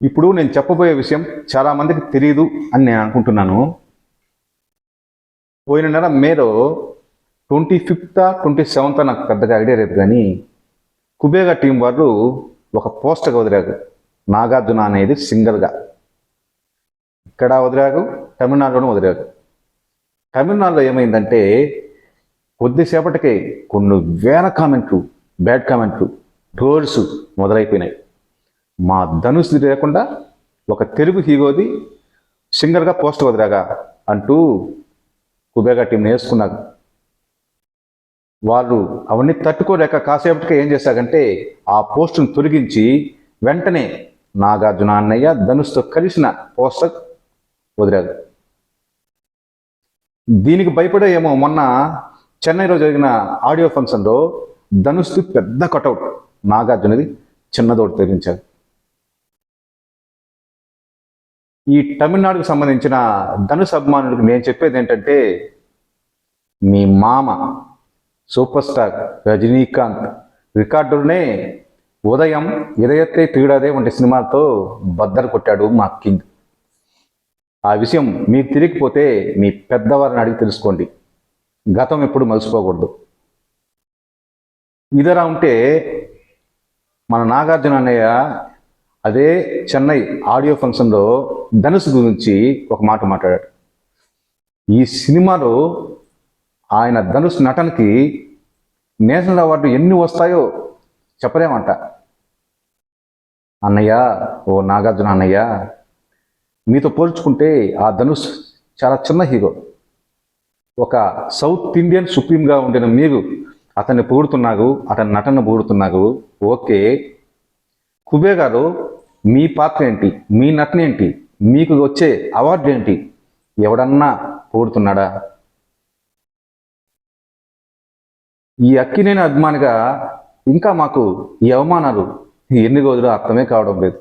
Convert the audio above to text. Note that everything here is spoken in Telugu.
ఇప్పుడు నేను చెప్పబోయే విషయం చాలా మందికి తెలియదు అని నేను అనుకుంటున్నాను. పోయిన నెల మేలో ట్వంటీ ఫిఫ్త్ ట్వంటీ సెవెంత్ నాకు పెద్దగా ఐడియా లేదు కానీ కుబేగా టీం వాళ్ళు ఒక పోస్టర్గా వదిలారు. నాగార్జున అనేది సింగర్గా ఇక్కడ వదిలారు తమిళనాడులోనూ వదిలారు. తమిళనాడులో ఏమైందంటే కొద్దిసేపటికే కొన్ని వేల కామెంట్లు బ్యాడ్ కామెంట్లు ట్రోల్స్ మొదలైపోయినాయి. మా ధనుష్ లేకుండా ఒక తెలుగు హీరోది సింగర్గా పోస్ట్ వదిలాగా అంటూ కుబేగా టీం వేసుకున్నారు వాళ్ళు అవన్నీ తట్టుకోలేక కాసేపటికి ఏం చేశాకంటే ఆ పోస్టును తొలగించి వెంటనే నాగార్జున అన్నయ్య ధనుష్తో కలిసిన పోస్టర్ వదిలారు. దీనికి భయపడే ఏమో మొన్న చెన్నైలో జరిగిన ఆడియో ఫంక్షన్లో ధనుష్ పెద్ద కటౌట్ నాగార్జునది చిన్నదోటి తెరించారు ఈ తమిళనాడుకు సంబంధించిన ధనుష్ అభిమానులకు నేను చెప్పేది ఏంటంటే మీ మామ సూపర్ స్టార్ రజనీకాంత్ రికార్డునే ఉదయం ఇదయత్తే తీడాదే వంటి సినిమాలతో బద్దలు కొట్టాడు మా కింగ్. ఆ విషయం మీకు తిరిగిపోతే మీ పెద్దవారిని అడిగి తెలుసుకోండి. గతం ఎప్పుడు మలిసిపోకూడదు ఇదరా ఉంటే మన నాగార్జున అన్నయ్య అదే చెన్నై ఆడియో ఫంక్షన్లో ధనుష్ గురించి ఒక మాట మాట్లాడాడు. ఈ సినిమాలో ఆయన ధనుష్ నటనకి నేషనల్ అవార్డు ఎన్ని వస్తాయో చెప్పలేమంట. అన్నయ్య ఓ నాగార్జున అన్నయ్య మీతో పోల్చుకుంటే ఆ ధనుష్ చాలా చిన్న హీరో. ఒక సౌత్ ఇండియన్ సుప్రీంగా ఉండిన మీరు అతన్ని పొగుడుతున్నారు అతని నటన పొగుడుతున్నారు ఓకే కుబే గారు మీ పాత్ర ఏంటి? మీ నటన ఏంటి? మీకు వచ్చే అవార్డు ఏంటి? ఎవడన్నా పొగుడుతున్నాడా ఈ అక్కినేని అభిమానిగా ఇంకా మాకు ఈ అవమానాలు ఎన్ని రోజులు అర్థమే కావడం లేదు.